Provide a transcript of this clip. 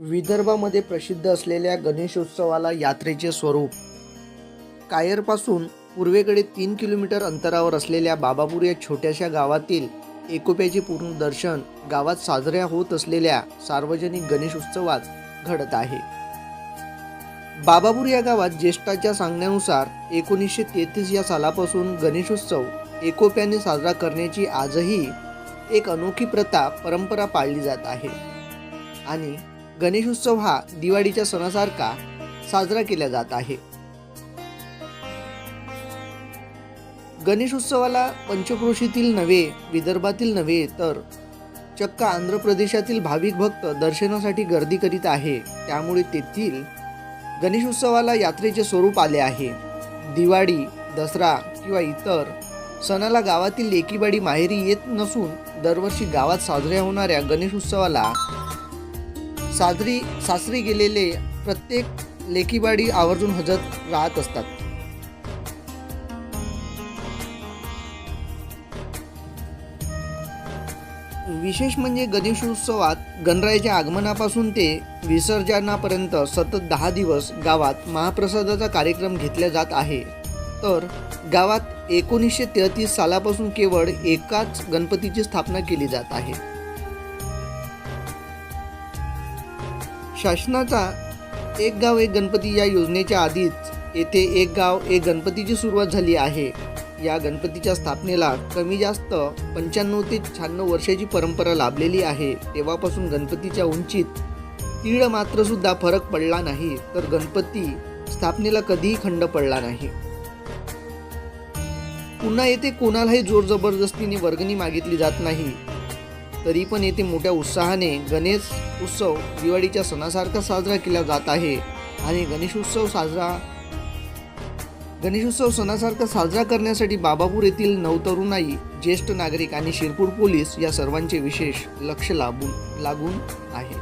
विदर्भामध्ये प्रसिद्ध असलेल्या गणेशोत्सवाला यात्रेचे स्वरूप. कायरपासून पूर्वेकडे तीन किलोमीटर अंतरावर असलेल्या बाबापूर या छोट्याशा गावातील एकोप्याचे पूर्ण दर्शन गावात साजऱ्या होत असलेल्या सार्वजनिक गणेश उत्सवात घडत आहे. बाबापूर या गावात ज्येष्ठाच्या सांगण्यानुसार एकोणीसशे तेहतीस या सालापासून गणेशोत्सव एकोप्याने साजरा करण्याची आजही एक अनोखी प्रथा परंपरा पाळली जात आहे. आणि गणेशोत्सव हा दिवाळीच्या सणासारखा साजरा केला जात आहे. गणेशोत्सवाला पंचक्रोशीतील नव्हे विदर्भातील नव्हे तर चक्क आंध्र प्रदेशातील भाविक भक्त दर्शनासाठी गर्दी करीत आहे. त्यामुळे तेथील गणेशोत्सवाला यात्रेचे स्वरूप आले आहे. दिवाळी दसरा किंवा इतर सणाला गावातील लेकीबाडी माहेरी येत नसून दरवर्षी गावात साजऱ्या होणाऱ्या गणेशोत्सवाला साजरी सासरी गेलेले प्रत्येक लेकीबाडी आवर्जून हजत राहत असतात. विशेष म्हणजे गणेश उत्सवात गणरायाच्या आगमनापासून ते विसर्जनापर्यंत सतत दहा दिवस गावात महाप्रसादाचा कार्यक्रम घेतला जात आहे. तर गावात एकोणीसशे तेहतीस सालापासून केवळ एकाच गणपतीची स्थापना केली जात आहे. शासनाचा एक गाव एक गणपती या योजनेच्या आधीच येथे एक गाव एक गणपतीची सुरुवात झाली आहे. या गणपतीच्या स्थापनेला कमी जास्त पंच्याण्णव ते शहाण्णव वर्षाची परंपरा लाभलेली आहे. तेव्हापासून गणपतीच्या उंचीत तीळ मात्र सुद्धा फरक पडला नाही तर गणपती स्थापनेला कधीही खंड पडला नाही. पुन्हा येथे कोणालाही जोर जबरदस्तीने वर्गणी मागितली जात नाही. तरी पण येथे मोठ्या उत्साहाने गणेश उत्सव दिवाळीच्या सणासारखा साजरा केला जात आहे. आणि गणेशोत्सव साजरा गणेशोत्सव सणासारखा साजरा करण्यासाठी बाबापूर येथील नवतरुणाई ज्येष्ठ नागरिक आणि शिरपूर पोलीस या सर्वांचे विशेष लक्ष लाभून लागून आहे.